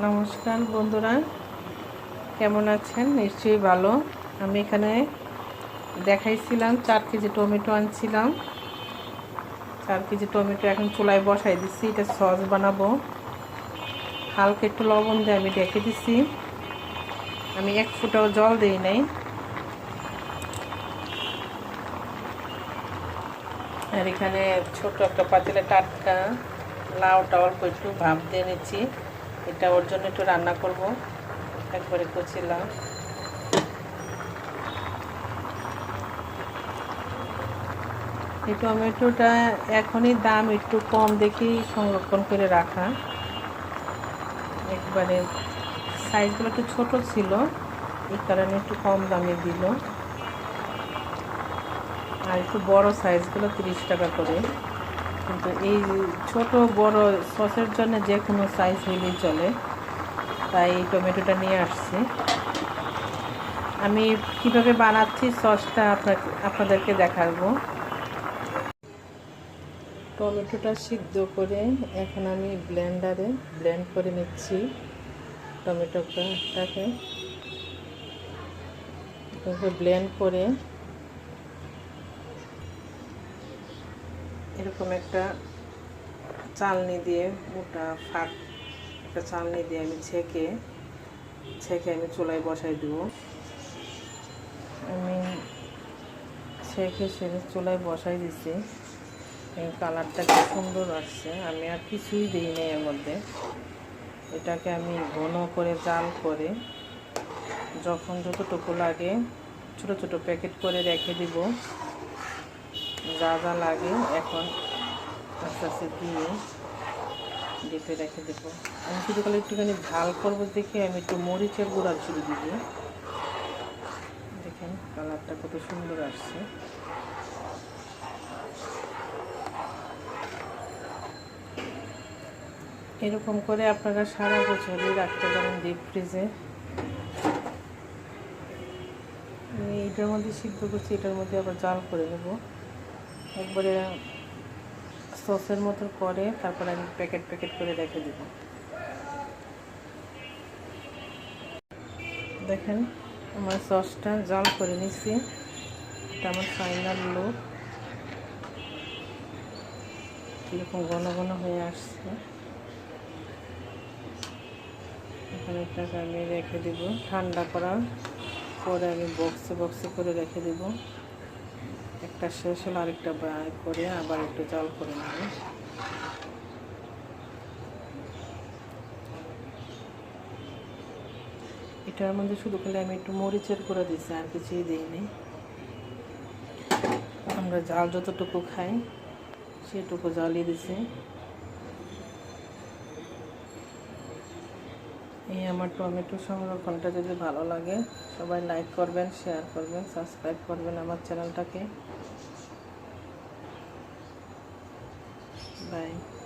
নমস্কার বন্ধুরা, কেমন আছেন? নিশ্চয়ই ভালো। আমি এখানে দেখাইছিলাম, চার কেজি টমেটো আনছিলাম। চার কেজি টমেটো এখন চুলায় বসাই দিচ্ছি এটা সস বানাবো। হালকা একটু লবণ দিয়ে আমি রেখে দিচ্ছি আমি এক ফুটাও জল দিই নাই। আর এখানে ছোট একটা পাতিলে টাটকা লাউটা অল্প একটু ভাপ দিয়ে নিচ্ছি। এটা ওর জন্য একটু রান্না করব। একবারে কচি লাউ এই টমেটোটা এখনই দাম একটু কম দেখি সংরক্ষণ করে রাখা। একবারে সাইজগুলো একটু ছোট ছিল, এই কারণে একটু কম দামে দিল। আর একটু বড় সাইজগুলো তিরিশ টাকা করে। কিন্তু এই ছোট বড় সসের জন্য যে কোনো সাইজ হইলেই চলে। তাই টমেটোটা নিয়ে আসছি। আমি কীভাবে বানাচ্ছি সসটা আপনাকে, আপনাদেরকে দেখাবো। টমেটোটা সিদ্ধ করে এখন আমি ব্লেন্ডারে ব্লেন্ড করে নিচ্ছি টমেটোটাকে। ব্লেন্ড করে এরকম একটা চালনি দিয়ে মোটা ফাঁক একটা চালনি দিয়ে আমি ছেঁকে ছেঁকে আমি চুলায় বসাই দেব। আমি ছেঁকে সেরে চুলায় বসাই দিছি। কালারটা কি সুন্দর আসছে। আমি আর কিছুই দিই নাই এর মধ্যে। এটাকে আমি ঘন করে জাল করে যখন যতটুকু লাগে ছোট ছোট প্যাকেট করে রেখে দিব। যা যা লাগে এখন আস্তে আস্তে দিয়ে ডিপে রেখে দেবো। আমি শুধু কালে একটুখানি ঝাল করব দেখে আমি একটু মরিচের গুঁড়া ছুড়ে দিব। দেখেন কালারটা কত সুন্দর আসছে। এরকম করে আপনারা সারা বছরই রাখতে পারেন ডিপ ফ্রিজে আমি এটার মধ্যে সিদ্ধ করছি, এটার মধ্যে আবার জাল করে নেব। একবারে সসের মতো করে, তারপর আমি প্যাকেট প্যাকেট করে রেখে দেব। দেখেন, আমার সসটা জাল করে নিচ্ছি এটা আমার ফাইনাল লুক কীরকম ঘন ঘন হয়ে আসছে। এখানে আমি রেখে দেব। ঠান্ডা করার পরে আমি বক্সে বক্সে করে রেখে দেব। একটা শেষ হলে আরেকটা বার করে আবার একটু জল করে নেব। এটার মধ্যে শুধু খেলে আমি একটু মরিচের করে দিচ্ছি আর কিছুই দিইনি। আমরা জাল যতটুকু খাই, সেটুকু জালই দিছি। এই আমার টমেটো সংরক্ষণটা যদি ভালো লাগে, সবাই লাইক করবেন শেয়ার করবেন সাবস্ক্রাইব করবেন আমার চ্যানেলটাকে 拜。